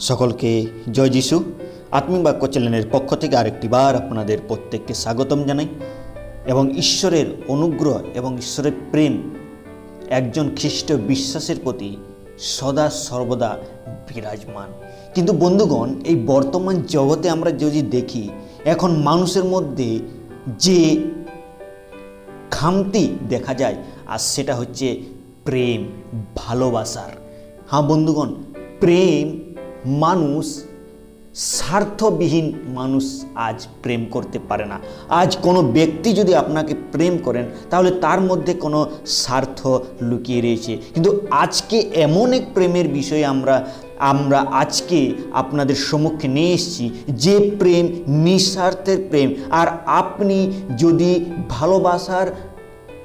সকলকে জয় যিশু। আত্মিক বাক্য চ্যানেলের পক্ষ থেকে আরেকটি বার আপনাদের প্রত্যেককে স্বাগতম জানাই এবং ঈশ্বরের অনুগ্রহ এবং ঈশ্বরের প্রেম একজন খ্রিস্ট বিশ্বাসের প্রতি সদা সর্বদা বিরাজমান। কিন্তু বন্ধুগণ, এই বর্তমান জগতে আমরা যদি দেখি, এখন মানুষের মধ্যে যে খামতি দেখা যায়, আর সেটা হচ্ছে প্রেম, ভালোবাসার। হ্যাঁ বন্ধুগণ, প্রেম মানুষ স্বার্থবিহীন মানুষ আজ প্রেম করতে পারে না। আজ কোনো ব্যক্তি যদি আপনাকে প্রেম করেন, তাহলে তার মধ্যে কোনো স্বার্থ লুকিয়ে রয়েছে। কিন্তু আজকে এমন এক প্রেমের বিষয়ে আমরা আমরা আজকে আপনাদের সম্মুখে নিয়ে এসেছি, যে প্রেম নিঃস্বার্থের প্রেম। আর আপনি যদি ভালোবাসার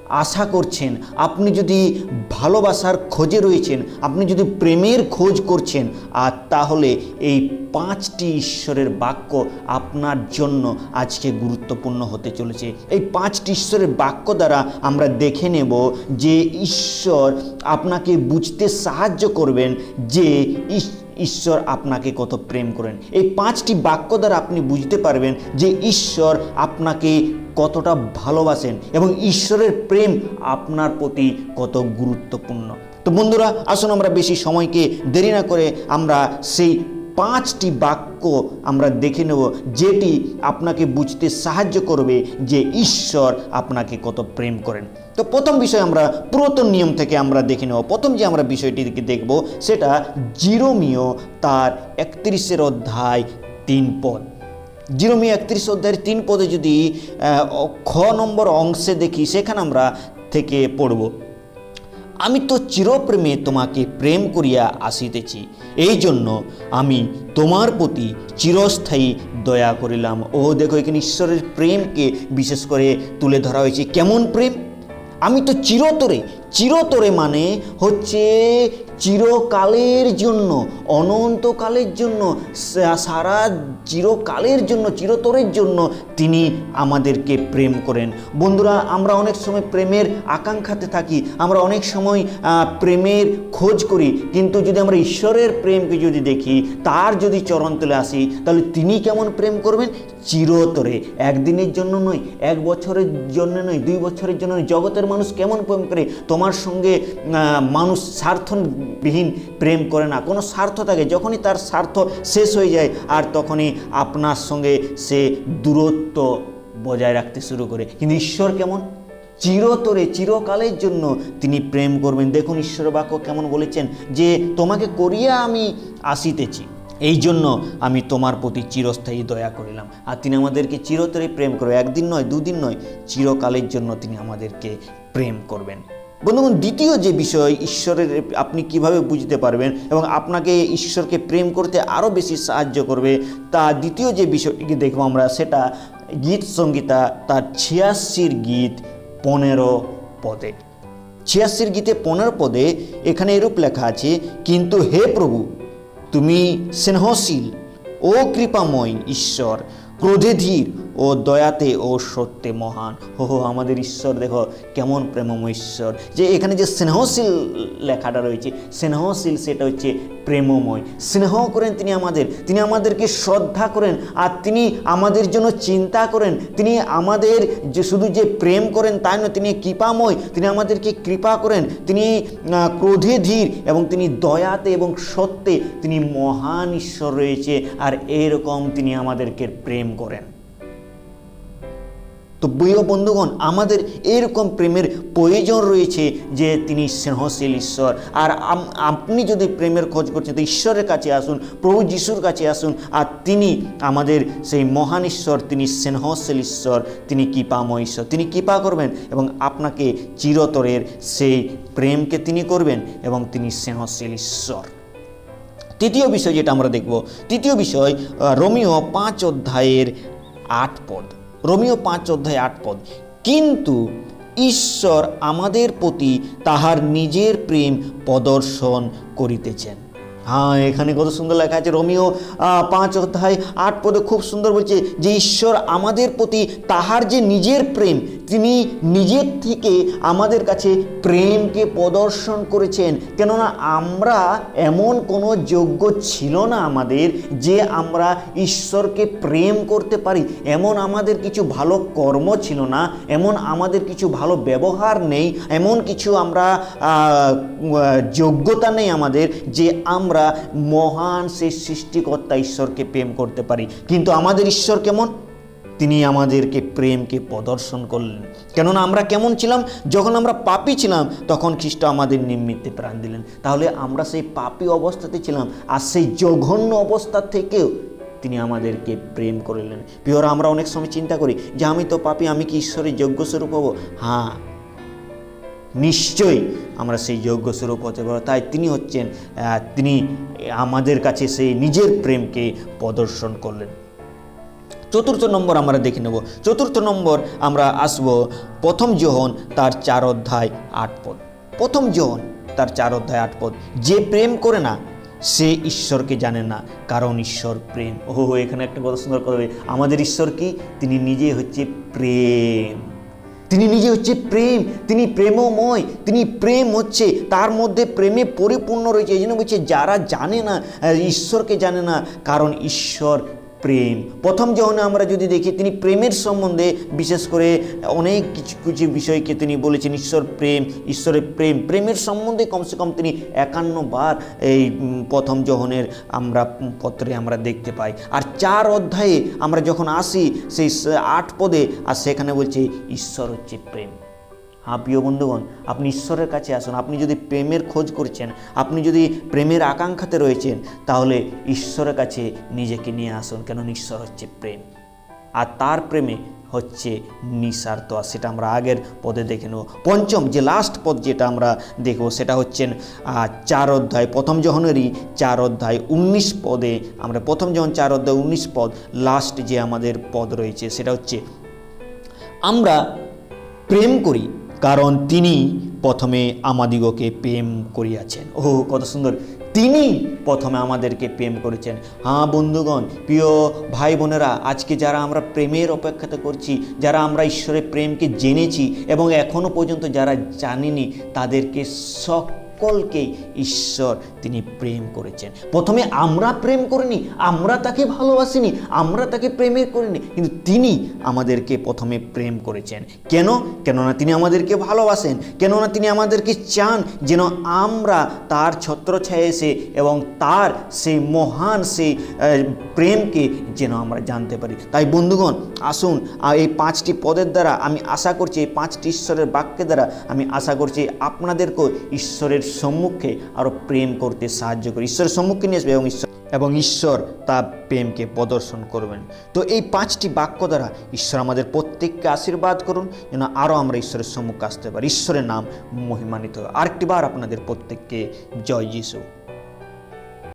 আশা করছেন, আপনি যদি ভালোবাসার খোঁজে রয়েছেন, আপনি যদি প্রেমের খোঁজ করছেন, আর তাহলে এই পাঁচটি ঈশ্বরের বাক্য আপনার জন্য আজকে গুরুত্বপূর্ণ হতে চলেছে। এই পাঁচটি ঈশ্বরের বাক্য দ্বারা আমরা দেখে নেব যে ঈশ্বর আপনাকে বুঝতে সাহায্য করবেন যে ইস- ঈশ্বর আপনাকে কত প্রেম করেন। এই পাঁচটি বাক্য দ্বারা আপনি বুঝতে পারবেন যে ঈশ্বর আপনাকে কতটা ভালোবাসেন এবং ঈশ্বরের প্রেম আপনার প্রতি কত গুরুত্বপূর্ণ। তো বন্ধুরা, আসুন আমরা বেশি সময়কে দেরি না করে আমরা সেই পাঁচটি বাক্য আমরা দেখে নেব, যেটি আপনাকে বুঝতে সাহায্য করবে যে ঈশ্বর আপনাকে কত প্রেম করেন। তো প্রথম বিষয় আমরা পুরাতন নিয়ম থেকে আমরা দেখে নেব। প্রথম যে আমরা বিষয়টিকে দেখব, সেটা জিরোমিও তার একত্রিশের অধ্যায় তিন পদ। জিরোমিও একত্রিশ অধ্যায়ের তিন পদে যদি খ নম্বর অংশে দেখি, সেখানে আমরা থেকে পড়ব। আমি তো চিরপ্রেমে তোমাকে প্রেম করিয়া আসিতেছি। এই জন্য আমি তোমার প্রতি চিরস্থায়ী দয়া করিলাম। ও দেখো, এখানে ঈশ্বরের প্রেমকে বিশেষ করে তুলে ধরা হয়েছে। কেমন প্রেম? আমি তো চিরতরে চিরতরে মানে হচ্ছে চিরকালের জন্য, অনন্তকালের জন্য সারা চিরকালের জন্য, চিরতরের জন্য তিনি আমাদেরকে প্রেম করেন। বন্ধুরা, আমরা অনেক সময় প্রেমের আকাঙ্ক্ষাতে থাকি, আমরা অনেক সময় প্রেমের খোঁজ করি, কিন্তু যদি আমরা ঈশ্বরের প্রেমকে যদি দেখি, তার যদি চরণ তুলে আসি, তাহলে তিনি কেমন প্রেম করবেন? চিরতরে। একদিনের জন্য নয়, এক বছরের জন্য নয়, দুই বছরের জন্য নয়। জগতের মানুষ কেমন প্রেম করে? তোমার সঙ্গে মানুষ স্বার্থবিহীন প্রেম করে না। কোনো স্বার্থ থাকে, যখনই তার স্বার্থ শেষ হয়ে যায়, আর তখনই আপনার সঙ্গে সে দূরত্ব বজায় রাখতে শুরু করে। কিন্তু ঈশ্বর কেমন? চিরতরে, চিরকালের জন্য তিনি প্রেম করবেন। দেখুন ঈশ্বর বাক্য কেমন বলেছেন যে, তোমাকে করিয়া আমি আসিতেছি। এই জন্য আমি তোমার প্রতি চিরস্থায়ী দয়া করিলাম। আর তিনি আমাদেরকে চিরতরে প্রেম করবে একদিন নয়, দুদিন নয়, চিরকালের জন্য তিনি আমাদেরকে প্রেম করবেন। বন্ধুগণ, দ্বিতীয় যে বিষয়, ঈশ্বরের আপনি কীভাবে বুঝতে পারবেন এবং আপনাকে ঈশ্বরকে প্রেম করতে আরও বেশি সাহায্য করবে, তা দ্বিতীয় যে বিষয়টিকে দেখব আমরা, সেটা গীত সঙ্গীতা, তার ছিয়াশির গীত পনেরো পদে। ছিয়াশির গীতে পনেরো পদে এখানে এরূপ লেখা আছে, কিন্তু হে প্রভু তুমি স্নেহশীল। ও কৃপাময় ঈশ্বর ক্রোধে ধীর। ও দয়াতে, ও সত্যে মহান। হো হো, আমাদের ঈশ্বর, দেখো, কেমন প্রেমময় ঈশ্বর। যে এখানে যে স্নেহশীল লেখাটা রয়েছে, স্নেহশীল সেটা হচ্ছে প্রেমময়। স্নেহ করেন তিনি আমাদের, তিনি আমাদেরকে শ্রদ্ধা করেন, আর তিনি আমাদের জন্য চিন্তা করেন। তিনি আমাদের যে শুধু যে প্রেম করেন তাই নয়, তিনি কৃপাময়, তিনি আমাদেরকে কৃপা করেন। তিনি ক্রোধে ধীর এবং তিনি দয়াতে এবং সত্যে তিনি মহান ঈশ্বর রয়েছে, আর এরকম তিনি আমাদেরকে প্রেম করেন। তো প্রিয় বন্ধুগণ, আমাদের এরকম প্রেমের প্রয়োজন রয়েছে যে তিনি স্নেহশীল ঈশ্বর। আর আপনি যদি প্রেমের খোঁজ করছেন, তো ঈশ্বরের কাছে আসুন, প্রভু যিশুর কাছে আসুন, আর তিনি আমাদের সেই মহান ঈশ্বর, তিনি স্নেহশীল ঈশ্বর, তিনি কৃপাময় ঈশ্বর, তিনি কৃপা করবেন এবং আপনাকে চিরতরের সেই প্রেমকে তিনি করবেন এবং তিনি স্নেহশীল ঈশ্বর। তৃতীয় বিষয় যেটা আমরা দেখব, তৃতীয় বিষয় রোমিও পাঁচ অধ্যায়ের আট পদ। রোমিও পাঁচ অধ্যায় আট পদ। কিন্তু ঈশ্বর আমাদের প্রতি তাহার নিজের প্রেম প্রদর্শন করিতেছেন। হ্যাঁ এখানে কত সুন্দর লেখা আছে, রোমিও পাঁচ অধ্যায় আট পদে খুব সুন্দর বলছে যে, ঈশ্বর আমাদের প্রতি তাহার যে নিজের প্রেম, তিনি নিজের থেকে আমাদের কাছে প্রেমকে প্রদর্শন করেছেন। কেননা আমরা এমন কোনো যোগ্য ছিল না আমাদের যে আমরা ঈশ্বরকে প্রেম করতে পারি। এমন আমাদের কিছু ভালো কর্ম ছিল না, এমন আমাদের কিছু ভালো ব্যবহার নেই, এমন কিছু আমরা যোগ্যতা নেই আমাদের যে আমরা মহান সেই সৃষ্টিকর্তা ঈশ্বরকে প্রেম করতে পারি। কিন্তু আমাদের ঈশ্বর কেমন? তিনি আমাদেরকে প্রেমকে প্রদর্শন করলেন। কেননা আমরা কেমন ছিলাম? যখন আমরা পাপি ছিলাম, তখন খ্রিস্ট আমাদের নিমিত্তে প্রাণ দিলেন। তাহলে আমরা সেই পাপি অবস্থাতে ছিলাম আর সেই জঘন্য অবস্থা থেকেও তিনি আমাদেরকে প্রেম করলেন। পিওরা আমরা অনেক সময় চিন্তা করি যে, আমি তো পাপি, আমি কি ঈশ্বরের যোগ্য স্বরূপ হব? হ্যাঁ নিশ্চয়ই আমরা সেই যোগ্য স্বরূপ হতে পারব। তাই তিনি হচ্ছেন তিনি আমাদের কাছে সেই নিজের প্রেমকে প্রদর্শন করলেন। চতুর্থ নম্বর আমরা দেখে নেব। চতুর্থ নম্বর আমরা আসব প্রথম যোহন তার চার অধ্যায় আট পদ। প্রথম যোহন তার চার অধ্যায় আট পদ। যে প্রেম করে না, সে ঈশ্বরকে জানে না, কারণ ঈশ্বর প্রেম। ও এখানে একটা কথা সুন্দর কথা আমাদের ঈশ্বর কি? তিনি নিজে হচ্ছে প্রেম। তিনি নিজে হচ্ছে প্রেম, তিনি প্রেমময়, তিনি প্রেম হচ্ছে, তার মধ্যে প্রেমে পরিপূর্ণ রয়েছে, এই জন্য বলছে, যারা জানে না ঈশ্বরকে জানে না, কারণ ঈশ্বর প্রেম। প্রথম যখন আমরা যদি দেখি, তিনি প্রেমের সম্বন্ধে বিশেষ করে অনেক কিছু কিছু বিষয়কে তিনি বলেছেন, ঈশ্বর প্রেম, ঈশ্বরের প্রেম। প্রেমের সম্বন্ধে কমসে কম তিনি একান্ন বার এই প্রথম যহনের আমরা পত্রে আমরা দেখতে পাই। আর চার অধ্যায়ে আমরা যখন আসি, সেই আট পদে, আর সেখানে বলছে, ঈশ্বর হচ্ছে প্রেম। হ্যাঁ প্রিয় বন্ধুগণ, আপনি ঈশ্বরের কাছে আসুন। আপনি যদি প্রেমের খোঁজ করছেন, আপনি যদি প্রেমের আকাঙ্ক্ষাতে রয়েছেন, তাহলে ঈশ্বরের কাছে নিজেকে নিয়ে আসুন, কেন ঈশ্বর হচ্ছে প্রেম। আর তার প্রেমে হচ্ছে নিঃস্বার্থ। আর সেটা আমরা আগের পদে দেখে নেব। পঞ্চম, যে লাস্ট পদ যেটা আমরা দেখব, সেটা হচ্ছেন চার অধ্যায়। প্রথম যহনেরই চার অধ্যায় উনিশ পদে আমরা, প্রথম যখন চার অধ্যায় উনিশ পদ লাস্ট যে আমাদের পদ রয়েছে, সেটা হচ্ছে, আমরা প্রেম করি কারণ তিনি প্রথমে আমাদিগকে প্রেম করিয়াছেন। ও কত সুন্দর। তিনি প্রথমে আমাদেরকে প্রেম করেছেন। হ্যাঁ বন্ধুগণ, প্রিয় ভাই বোনেরা আজকে যারা আমরা প্রেমের অপেক্ষাতে করছি, যারা আমরা ঈশ্বরের প্রেমকে জেনেছি এবং এখনও পর্যন্ত যারা জানিনি, তাদেরকে শখ সকলকেই ঈশ্বর তিনি প্রেম করেছেন। প্রথমে আমরা প্রেম করিনি, আমরা তাকে ভালোবাসিনি, আমরা তাকে প্রেমে করিনি, কিন্তু তিনি আমাদেরকে প্রথমে প্রেম করেছেন। কেন? কেননা তিনি আমাদেরকে ভালোবাসেন, কেননা তিনি আমাদেরকে চান যেন আমরা তার ছত্রছায়া এসে এবং তার সেই মহান সেই প্রেমকে যেন আমরা জানতে পারি। তাই বন্ধুগণ, আসুন এই পাঁচটি পদের দ্বারা আমি আশা করছি, এই পাঁচটি ঈশ্বরের বাক্যের দ্বারা আমি আশা করছি আপনাদেরকেও ঈশ্বরের সম্মুখে আরও প্রেম করতে সাহায্য করে। ঈশ্বরের সম্মুখে নিয়ে আসবে এবং ঈশ্বর এবং ঈশ্বর তা প্রেমকে প্রদর্শন করবেন। তো এই পাঁচটি বাক্য দ্বারা ঈশ্বর আমাদের প্রত্যেককে আশীর্বাদ করুন, যেন আরও আমরা ঈশ্বরের সম্মুখে আসতে পারি। ঈশ্বরের নাম মহিমানিত। আরেকটি বার আপনাদের প্রত্যেককে জয় যিশু।